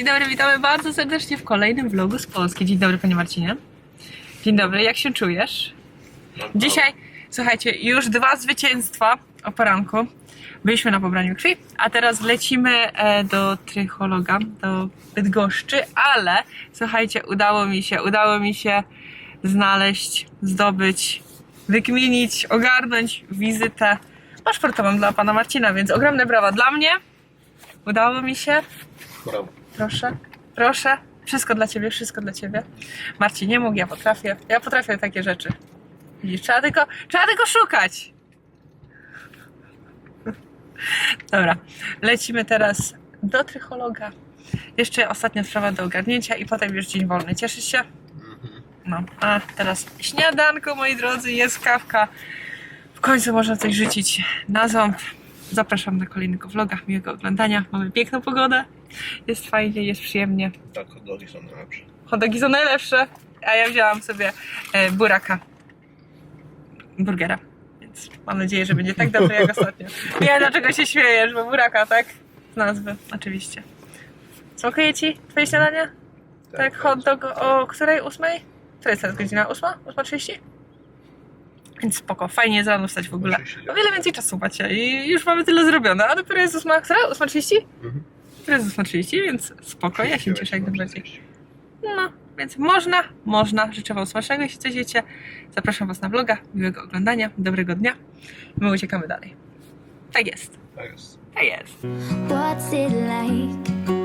Dzień dobry, witamy bardzo serdecznie w kolejnym vlogu z Polski. Dzień dobry, panie Marcinie. Dzień dobry, jak się czujesz? Dzisiaj, słuchajcie, już dwa zwycięstwa o poranku. Byliśmy na pobraniu krwi, a teraz lecimy e, do trychologa, do Bydgoszczy, ale słuchajcie, udało mi się, udało mi się znaleźć, zdobyć, wykminić, ogarnąć wizytę paszportową dla pana Marcina, więc ogromne brawa dla mnie. Udało mi się. Brawo. Proszę, proszę. Wszystko dla ciebie, wszystko dla ciebie. Marcin nie mógł, ja potrafię. Ja potrafię takie rzeczy. Widzisz, trzeba tylko, trzeba tylko szukać. Dobra, lecimy teraz do trychologa. Jeszcze ostatnia sprawa do ogarnięcia i potem już dzień wolny. Cieszysz się? No, a teraz śniadanko, moi drodzy, jest kawka. W końcu można coś rzucić na ząb. Zapraszam na kolejnego vloga, miłego oglądania. Mamy piękną pogodę, jest fajnie, jest przyjemnie. Tak, dogi są najlepsze. Hot dogi są najlepsze, a ja wzięłam sobie e, buraka. Burgera. Więc mam nadzieję, że będzie tak dobry jak ostatnio. Nie wiem dlaczego się śmiejesz, bo buraka, tak? Z nazwy, oczywiście. Smakuje ci twoje śniadanie? Tak, hot dog o której? Ósmej? Która jest teraz godzina? Ósma? Ósma trzydzieści? Więc spoko, fajnie rano wstać w ogóle. O wiele więcej czasu macie i już mamy tyle zrobione. A dopiero jest ósma, która? Ósma trzydzieści? Mhm. Ósma trzydzieści, więc spoko, ja się cieszę jak najbardziej. No, więc można, można. Życzę Wam smacznego, jeśli coś jecie. Zapraszam Was na vloga, miłego oglądania, dobrego dnia. My uciekamy dalej. Tak jest, Tak jest. tak jest. What's it like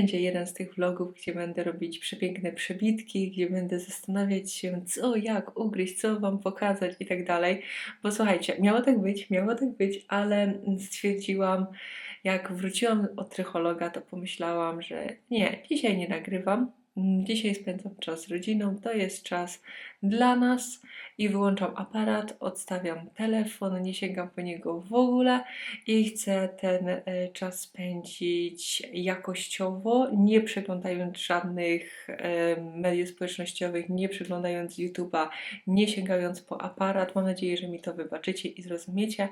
będzie jeden z tych vlogów, gdzie będę robić przepiękne przebitki, gdzie będę zastanawiać się, co, jak ugryźć, co Wam pokazać i tak dalej. Bo słuchajcie, miało tak być, miało tak być, ale stwierdziłam, jak wróciłam od trychologa, to pomyślałam, że nie, dzisiaj nie nagrywam. Dzisiaj spędzam czas z rodziną, to jest czas dla nas i wyłączam aparat, odstawiam telefon, nie sięgam po niego w ogóle i chcę ten e, czas spędzić jakościowo, nie przeglądając żadnych e, mediów społecznościowych, nie przeglądając YouTube'a, nie sięgając po aparat. Mam nadzieję, że mi to wybaczycie i zrozumiecie,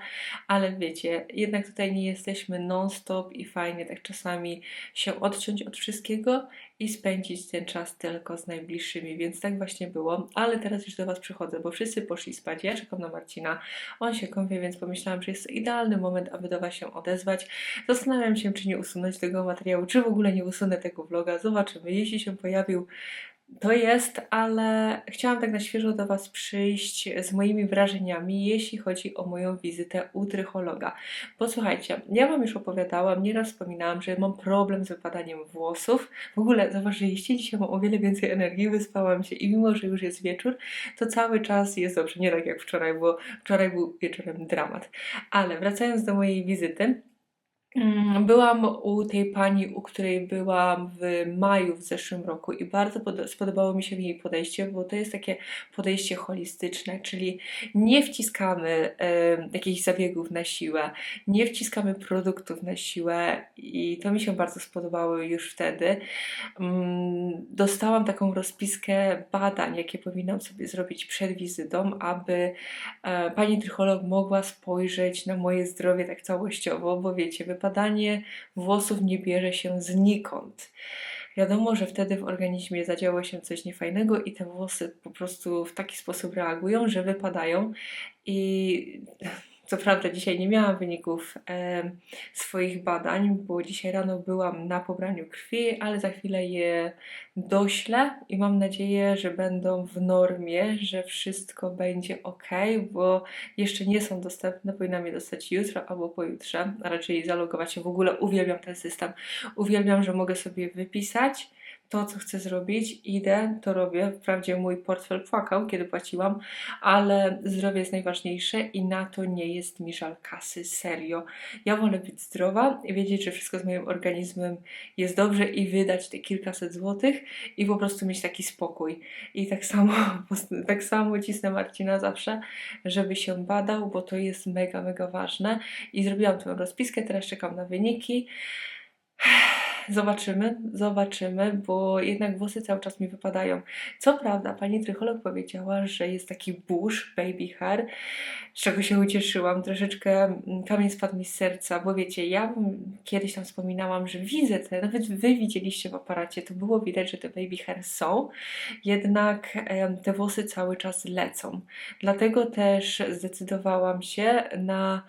ale wiecie, jednak tutaj nie jesteśmy non-stop i fajnie tak czasami się odciąć od wszystkiego i spędzić ten czas tylko z najbliższymi, więc tak właśnie było, ale teraz już do Was przychodzę, bo wszyscy poszli spać, ja czekam na Marcina, on się kąpie, więc pomyślałam, że jest to idealny moment, aby do Was się odezwać. Zastanawiam się, czy nie usunąć tego materiału, czy w ogóle nie usunę tego vloga, zobaczymy, jeśli się pojawił, to jest, ale chciałam tak na świeżo do Was przyjść z moimi wrażeniami, jeśli chodzi o moją wizytę u trychologa. Bo słuchajcie, ja Wam już opowiadałam, nieraz wspominałam, że mam problem z wypadaniem włosów. W ogóle zauważyliście, dzisiaj mam o wiele więcej energii, wyspałam się i mimo, że już jest wieczór, to cały czas jest dobrze. Nie tak jak wczoraj, bo wczoraj był wieczorem dramat. Ale wracając do mojej wizyty, Mm, Byłam u tej pani, u której byłam w maju w zeszłym roku i bardzo pod- spodobało mi się jej podejście, bo to jest takie podejście holistyczne, czyli nie wciskamy jakichś zabiegów na siłę, nie wciskamy produktów na siłę i to mi się bardzo spodobało już wtedy. Mm, Dostałam taką rozpiskę badań, jakie powinnam sobie zrobić przed wizytą, aby e, pani trycholog mogła spojrzeć na moje zdrowie tak całościowo, bo wiecie, wypadanie włosów nie bierze się znikąd. Wiadomo, że wtedy w organizmie zadziało się coś niefajnego i te włosy po prostu w taki sposób reagują, że wypadają. I co prawda dzisiaj nie miałam wyników e, swoich badań, bo dzisiaj rano byłam na pobraniu krwi, ale za chwilę je doślę i mam nadzieję, że będą w normie, że wszystko będzie ok, bo jeszcze nie są dostępne, powinnam je dostać jutro albo pojutrze, a raczej zalogować się. W ogóle uwielbiam ten system. Uwielbiam, że mogę sobie wypisać to, co chcę zrobić, idę, to robię. Wprawdzie mój portfel płakał, kiedy płaciłam, ale zdrowie jest najważniejsze i na to nie jest mi żal kasy, serio. Ja wolę być zdrowa i wiedzieć, że wszystko z moim organizmem jest dobrze i wydać te kilkaset złotych i po prostu mieć taki spokój. I tak samo, tak samo cisnę Marcina zawsze, żeby się badał, bo to jest mega, mega ważne. I zrobiłam tę rozpiskę, teraz czekam na wyniki. Zobaczymy, zobaczymy, bo jednak włosy cały czas mi wypadają. Co prawda, pani trycholog powiedziała, że jest taki bush, baby hair, z czego się ucieszyłam. Troszeczkę mm, kamień spadł mi z serca, bo wiecie, ja kiedyś tam wspominałam, że widzę te, nawet wy widzieliście w aparacie, to było widać, że te baby hair są, jednak te włosy cały czas lecą. Dlatego też zdecydowałam się na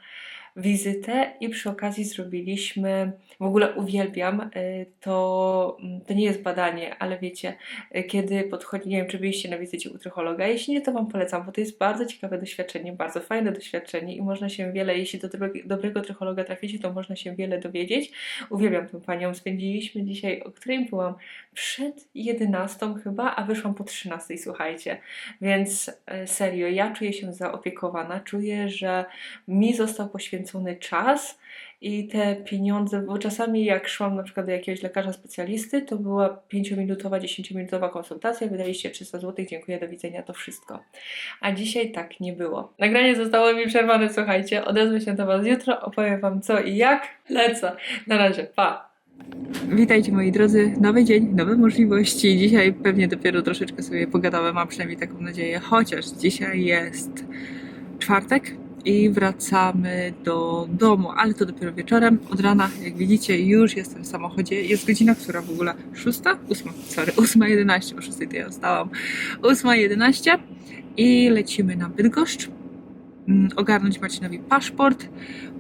wizytę i przy okazji zrobiliśmy, w ogóle uwielbiam, y, to, mm, to nie jest badanie, ale wiecie, y, kiedy podchodzi, nie wiem, czy byliście na wizycie u trychologa, jeśli nie, to Wam polecam, bo to jest bardzo ciekawe doświadczenie, bardzo fajne doświadczenie i można się wiele, jeśli do dobrego, trychologa traficie, to można się wiele dowiedzieć. Uwielbiam tę Panią, spędziliśmy dzisiaj, o której byłam, przed 11 chyba, a wyszłam po 13, słuchajcie, więc e, serio, ja czuję się zaopiekowana, czuję, że mi został poświęcony czas i te pieniądze, bo czasami jak szłam na przykład do jakiegoś lekarza specjalisty, to była 5-minutowa, 10-minutowa konsultacja, wydaliście 300 zł, dziękuję, do widzenia, to wszystko. A dzisiaj tak nie było. Nagranie zostało mi przerwane, słuchajcie, odezwę się do Was jutro, opowiem Wam co i jak. Lecę. Na razie, pa! Witajcie moi drodzy, nowy dzień, nowe możliwości. Dzisiaj pewnie dopiero troszeczkę sobie pogadamy, mam przynajmniej taką nadzieję, chociaż dzisiaj jest czwartek i wracamy do domu, ale to dopiero wieczorem. Od rana, jak widzicie, już jestem w samochodzie. Jest godzina, która w ogóle szósta? Ósma, sorry, ósma jedenaście, o szóstej to ja wstałam. Ósma jedenaście i lecimy na Bydgoszcz ogarnąć Marcinowi paszport,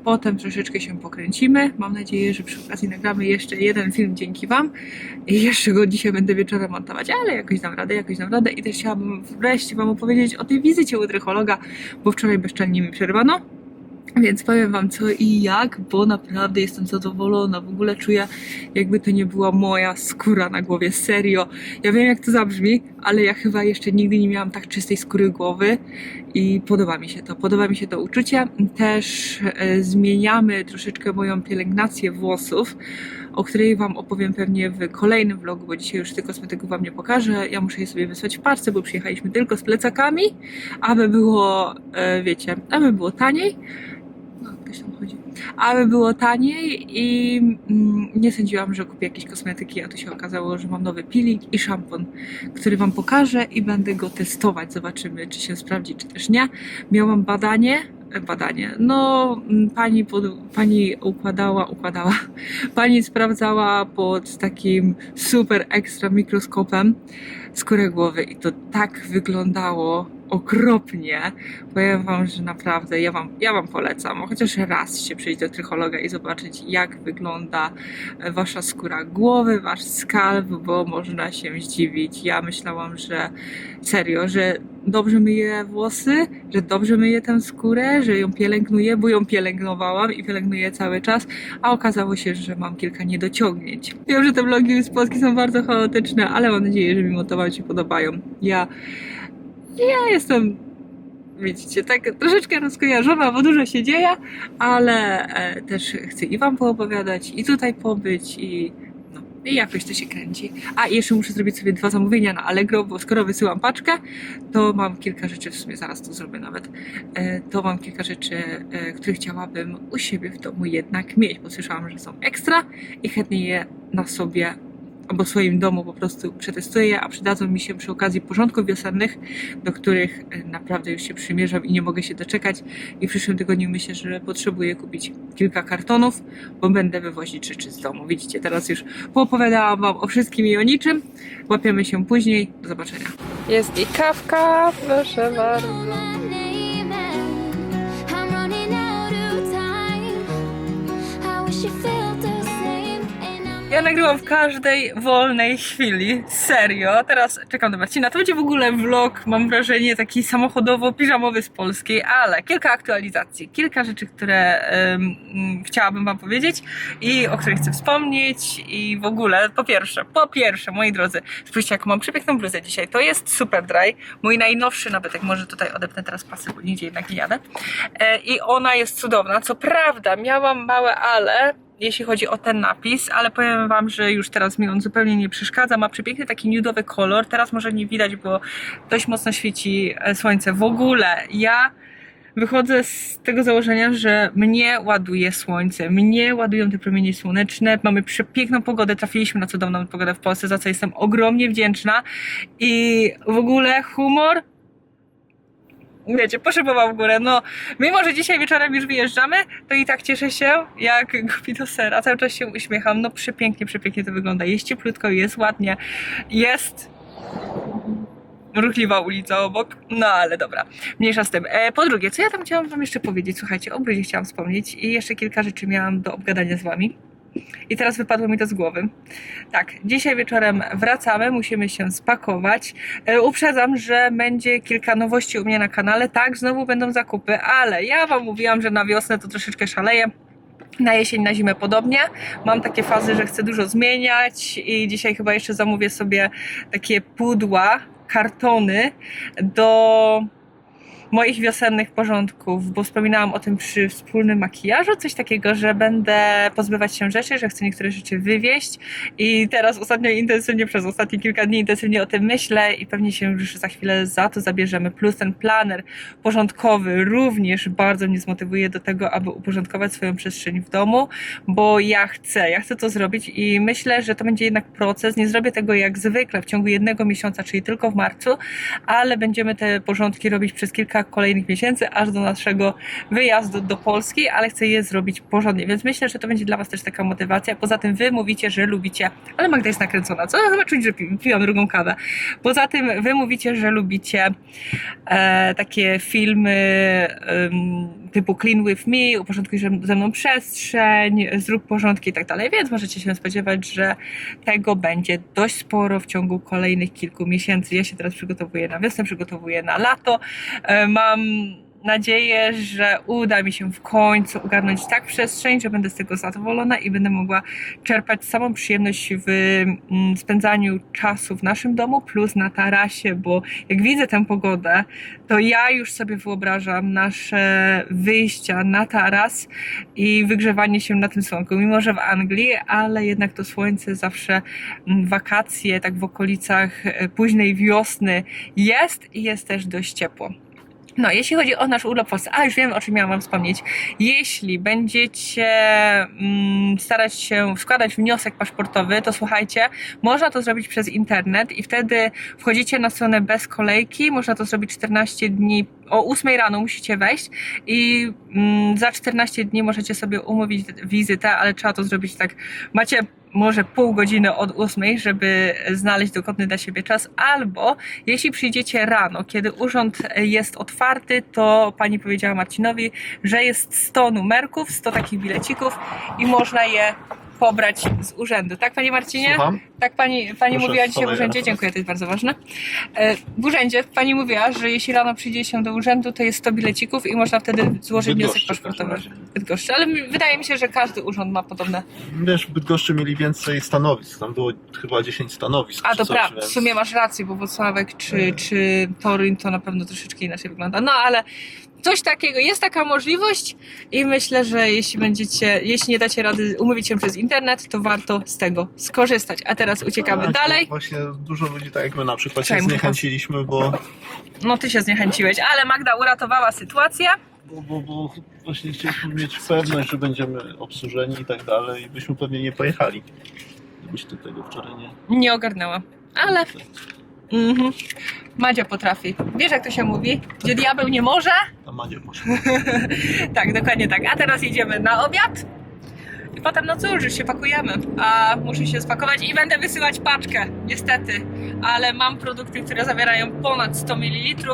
potem troszeczkę się pokręcimy. Mam nadzieję, że przy okazji nagramy jeszcze jeden film dzięki Wam i jeszcze go dzisiaj będę wieczorem montować, ale jakoś dam radę, jakoś dam radę i też chciałabym wreszcie Wam opowiedzieć o tej wizycie u trychologa, bo wczoraj bezczelnie mi przerwano. Więc powiem Wam co i jak, bo naprawdę jestem zadowolona. W ogóle czuję, jakby to nie była moja skóra na głowie. Serio. Ja wiem, jak to zabrzmi, ale ja chyba jeszcze nigdy nie miałam tak czystej skóry głowy i podoba mi się to. Podoba mi się to uczucie. Też e, zmieniamy troszeczkę moją pielęgnację włosów, o której Wam opowiem pewnie w kolejnym vlogu, bo dzisiaj już tych kosmetyków Wam nie pokażę. Ja muszę je sobie wysłać w parce, bo przyjechaliśmy tylko z plecakami, aby było, e, wiecie, aby było taniej. Ktoś tam chodzi. Aby było taniej i mm, nie sądziłam, że kupię jakieś kosmetyki, a tu się okazało, że mam nowy peeling i szampon, który Wam pokażę i będę go testować. Zobaczymy, czy się sprawdzi, czy też nie. Miałam badanie, e, badanie, no mm, pani, pod, pani układała, układała, pani sprawdzała pod takim super ekstra mikroskopem skórę głowy i to tak wyglądało okropnie. Powiem wam, że naprawdę ja wam, ja wam polecam chociaż raz się przyjść do trychologa i zobaczyć jak wygląda e, wasza skóra głowy, wasz skalp, bo można się zdziwić. Ja myślałam, że serio, że dobrze myję włosy, że dobrze myję tę skórę, że ją pielęgnuję, bo ją pielęgnowałam i pielęgnuję cały czas, a okazało się, że mam kilka niedociągnięć. Wiem, że te vlogi z Polski są bardzo chaotyczne, ale mam nadzieję, że mimo to wam się podobają. Ja, ja jestem widzicie, tak troszeczkę rozkojarzona, bo dużo się dzieje, ale e, też chcę i wam poopowiadać, i tutaj pobyć, i no, i jakoś to się kręci. A jeszcze muszę zrobić sobie dwa zamówienia na Allegro, bo skoro wysyłam paczkę, to mam kilka rzeczy, w sumie zaraz to zrobię nawet, e, to mam kilka rzeczy, e, które chciałabym u siebie w domu jednak mieć, bo słyszałam, że są ekstra i chętnie je na sobie albo w swoim domu po prostu przetestuję, a przydadzą mi się przy okazji porządków wiosennych, do których e, naprawdę już się przymierzam i nie mogę się doczekać. I w przyszłym tygodniu myślę, że potrzebuję kupić kilka kartonów, bo będę wywozić rzeczy z domu. Widzicie, teraz już poopowiadałam Wam o wszystkim i o niczym. Łapiemy się później. Do zobaczenia. Jest i kawka, proszę bardzo. Ja nagrywam w każdej wolnej chwili. Serio. Teraz czekam do Marcina. To będzie w ogóle vlog, mam wrażenie, taki samochodowo-piżamowy z Polski, ale kilka aktualizacji, kilka rzeczy, które mm, chciałabym Wam powiedzieć i o których chcę wspomnieć i w ogóle, po pierwsze, po pierwsze, moi drodzy, spójrzcie, jaką mam przepiękną bluzę dzisiaj. To jest Super Dry, mój najnowszy nabytek. Może tutaj odepnę teraz pasy, bo nigdzie jednak nie jadę. E, I ona jest cudowna. Co prawda, miałam małe ale, jeśli chodzi o ten napis, ale powiem Wam, że już teraz mi on zupełnie nie przeszkadza. Ma przepiękny taki nudowy kolor. Teraz może nie widać, bo dość mocno świeci e, słońce. W ogóle ja wychodzę z tego założenia, że mnie ładuje słońce, mnie ładują te promienie słoneczne. Mamy przepiękną pogodę, trafiliśmy na cudowną pogodę w Polsce, za co jestem ogromnie wdzięczna. I w ogóle humor wiecie, poszybował w górę. No, mimo, że dzisiaj wieczorem już wyjeżdżamy, to i tak cieszę się, jak gubi do sera. Cały czas się uśmiecham. No, przepięknie, przepięknie to wygląda. Jest cieplutko, jest ładnie, jest ruchliwa ulica obok. No, ale dobra, mniejsza z tym. E, po drugie, co ja tam chciałam wam jeszcze powiedzieć? Słuchajcie, o Brudzie chciałam wspomnieć i jeszcze kilka rzeczy miałam do obgadania z wami. I teraz wypadło mi to z głowy. Tak, dzisiaj wieczorem wracamy, musimy się spakować. E, uprzedzam, że będzie kilka nowości u mnie na kanale. Tak, znowu będą zakupy, ale ja Wam mówiłam, że na wiosnę to troszeczkę szaleję. Na jesień, na zimę podobnie. Mam takie fazy, że chcę dużo zmieniać i dzisiaj chyba jeszcze zamówię sobie takie pudła, kartony do moich wiosennych porządków, bo wspominałam o tym przy wspólnym makijażu, coś takiego, że będę pozbywać się rzeczy, że chcę niektóre rzeczy wywieźć. I teraz ostatnio intensywnie, przez ostatnie kilka dni intensywnie o tym myślę i pewnie się już za chwilę za to zabierzemy, plus ten planer porządkowy również bardzo mnie zmotywuje do tego, aby uporządkować swoją przestrzeń w domu, bo ja chcę, ja chcę to zrobić i myślę, że to będzie jednak proces, nie zrobię tego jak zwykle w ciągu jednego miesiąca, czyli tylko w marcu, ale będziemy te porządki robić przez kilka kolejnych miesięcy, aż do naszego wyjazdu do Polski, ale chcę je zrobić porządnie, więc myślę, że to będzie dla Was też taka motywacja. Poza tym Wy mówicie, że lubicie, ale Magda jest nakręcona, co? Chyba czuć, że pi- piłam drugą kawę. Poza tym Wy mówicie, że lubicie e, takie filmy typu Clean With Me, uporządkuj ze mną przestrzeń, zrób porządki i tak dalej, więc możecie się spodziewać, że tego będzie dość sporo w ciągu kolejnych kilku miesięcy. Ja się teraz przygotowuję na wiosnę, przygotowuję na lato. E, Mam nadzieję, że uda mi się w końcu ogarnąć tak przestrzeń, że będę z tego zadowolona i będę mogła czerpać samą przyjemność w mm, spędzaniu czasu w naszym domu, plus na tarasie, bo jak widzę tę pogodę, to ja już sobie wyobrażam nasze wyjścia na taras i wygrzewanie się na tym słonku. Mimo, że w Anglii, ale jednak to słońce zawsze mm, wakacje, tak w okolicach e, późnej wiosny jest i jest też dość ciepło. No, jeśli chodzi o nasz urlop w Polsce, a już wiem o czym miałam Wam wspomnieć. Jeśli będziecie mm, starać się składać wniosek paszportowy, to słuchajcie, można to zrobić przez internet i wtedy wchodzicie na stronę bez kolejki, można to zrobić 14 dni, o 8 rano musicie wejść i mm, za 14 dni możecie sobie umówić wizytę, ale trzeba to zrobić tak, macie może pół godziny od ósmej, żeby znaleźć dokładny dla siebie czas, albo jeśli przyjdziecie rano, kiedy urząd jest otwarty, to pani powiedziała Marcinowi, że jest 100 numerków, 100 takich bilecików i można je pobrać z urzędu. Tak, panie Marcinie? Słucham? Tak pani, pani Proszę, mówiła dzisiaj w urzędzie, dziękuję, to jest bardzo ważne. E, W urzędzie pani mówiła, że jeśli rano przyjdzie się do urzędu, to jest 100 bilecików i można wtedy złożyć wniosek Bydgoszczy w każdym paszportowy. Bydgoszczy, ale wydaje mi się, że każdy urząd ma podobne. Wiesz, w Bydgoszczy mieli więcej stanowisk. Tam było chyba 10 stanowisk. A to coś, prawda, w więc- sumie masz rację, bo Włocławek czy, Mhm. czy Toruń to na pewno troszeczkę inaczej wygląda. No ale coś takiego, jest taka możliwość i myślę, że jeśli będziecie, jeśli nie dacie rady umówić się przez internet, to warto z tego skorzystać. A teraz uciekamy Tak, dalej. Właśnie dużo ludzi, tak jak my na przykład, Czekaj, się zniechęciliśmy, bo, No ty się zniechęciłeś, ale Magda uratowała sytuację. bo, bo, bo właśnie chcieliśmy mieć pewność, że będziemy obsłużeni i tak dalej i byśmy pewnie nie pojechali. Gdybyś ty tego wczoraj nie... Nie ogarnęła, ale mhm. Madzia potrafi. Wiesz jak to się mówi? Gdzie diabeł nie może? Tam Madzia poszła. Tak, dokładnie tak. A teraz idziemy na obiad. I potem, no cóż, już się pakujemy. A muszę się spakować i będę wysyłać paczkę, niestety. Ale mam produkty, które zawierają ponad 100 ml,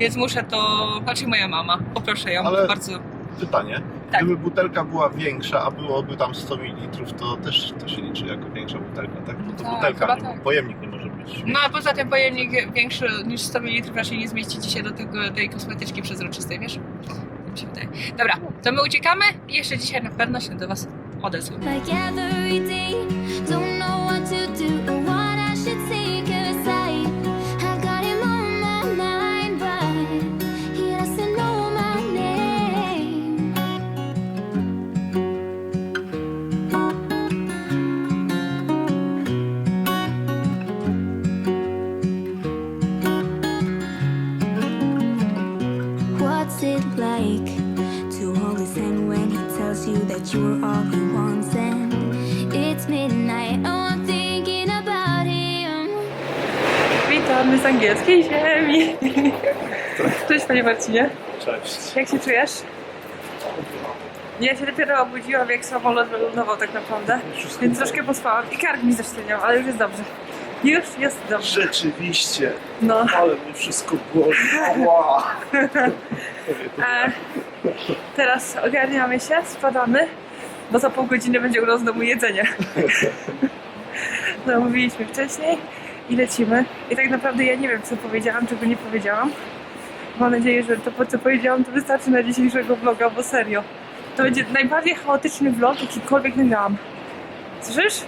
więc muszę to. Patrz, moja mama, poproszę ją Ale- bardzo. Pytanie, Tak. Gdyby butelka była większa, a byłoby tam 100 ml, to też to się liczy jako większa butelka, tak? Bo to Tak, butelka, nie, tak. pojemnik nie może. No a poza tym pojemnik większy niż 100 ml raczej nie zmieści ci się do tego, tej kosmetyczki przezroczystej, wiesz? Tak mi się wydaje. Dobra, to my uciekamy i jeszcze dzisiaj na pewno się do Was odezwę. Like every day, don't know what to do or what I should take angielskiej ziemi! Cześć Panie Marcinie, Cześć. jak się czujesz? Ja się dopiero obudziłam, jak samolot wylądował tak naprawdę, więc troszkę pospałam i kark mi zasztywniał, ale już jest dobrze. Już jest dobrze. Rzeczywiście, No. ale mnie wszystko. Wow. E, teraz ogarniamy się, spadamy, bo za pół godziny będzie u nas w domu jedzenie. No, mówiliśmy wcześniej i lecimy. I tak naprawdę ja nie wiem, co powiedziałam, czego nie powiedziałam. Mam nadzieję, że to, co powiedziałam, to wystarczy na dzisiejszego vloga, bo serio. To będzie najbardziej chaotyczny vlog, jakikolwiek nagrałam. Słyszysz?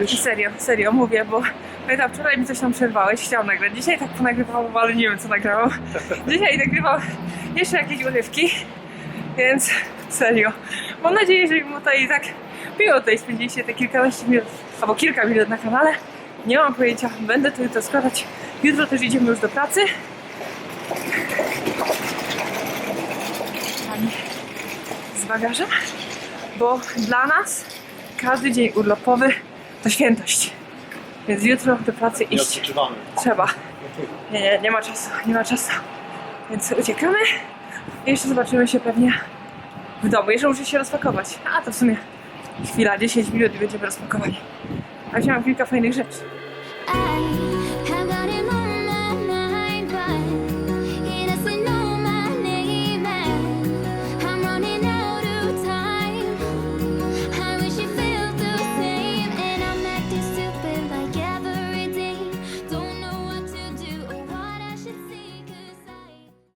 Wiesz, Serio, serio, mówię, bo pamiętam, wczoraj mi coś tam przerwałeś, chciałam nagrać. Dzisiaj tak ponagrywałam, ale nie wiem, co nagrałam. Dzisiaj nagrywam jeszcze jakieś urywki, więc serio. Mam nadzieję, że mimo to i tak miło tutaj spędziliście te kilkanaście minut, albo kilka minut na kanale. Nie mam pojęcia, będę to jutro składać. Jutro też idziemy już do pracy. Z bagażem, bo dla nas każdy dzień urlopowy to świętość. Więc jutro do pracy nie iść odpoczywamy. trzeba. Nie, nie, nie ma czasu, nie ma czasu. Więc uciekamy i jeszcze zobaczymy się pewnie w domu. Jeszcze muszę się rozpakować. A to w sumie chwila, 10 minut i będziemy rozpakowani. A wziąłam kilka fajnych rzeczy.